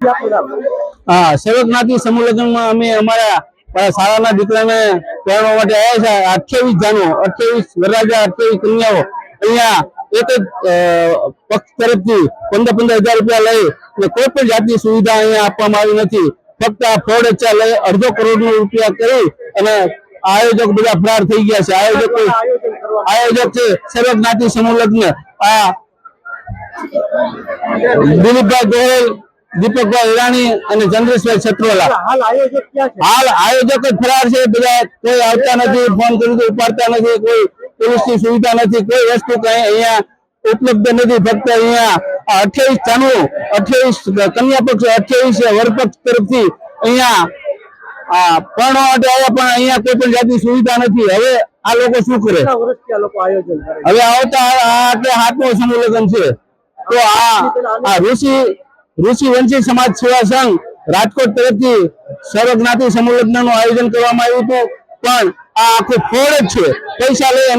હા સેવકનાથી સમૂહ અમે અમારા શાળાના દીકરાને પહેરવા માટે આવ્યા છે. અઠ્યાવીસ જાનો, અઠ્યાવીસ વરરાજા, અઠ્યાવીસ કન્યાઓ. અહીંયા એક જ પક્ષ તરફથી પંદર પંદર હજાર રૂપિયા લઈ અને કોઈ પણ જાતની સુવિધા અહીંયા આપવામાં આવી નથી. ફક્ત આ ફોડ અચ્છા લઈ અડધો કરોડ રૂપિયા કરી અને આયોજક બધા ફરાર થઈ ગયા છે. આયોજક આયોજક છે સેવકનાથી સમૂહ લગ્ન આ દિલીપભાઈ ગોહેલ દીપકભાઈ ઈરાણી અને ચંદ્રેશભાઈ છત્રોલા હાલ આયોજક જ ફરાર છે બધા કોઈ આવતા નથી ફોન કર્યું ઉપાડતા નથી કોઈ પોલીસની સુવિધા નથી કોઈ વસ્તુ કઈ અહીંયા ઉપલબ્ધ નથી ફક્ત અહીંયા અઠ્યાવીસ જાનું અઠ્યાવીસ કન્યા પક્ષ અઠ્યાવીસ વરપક્ષ તરફથી અહીંયા માટે આવ્યા પણ અહીંયા કોઈ પણ જાતની સુવિધા નથી. હવે આ લોકો શું કરે? કરે? હવે આવતા આટલે હાથમાં હાથનો છે. તો આ આ ઋષિ ઋષિ વંશી સમાજ સેવા સંઘ રાજકોટ તરફથી સર્વજ્ઞાતિ સમુલગ્નનું આયોજન કરવામાં આવ્યું હતું. પણ આ આખું ફ્રોડ જ છે. પૈસા લઈ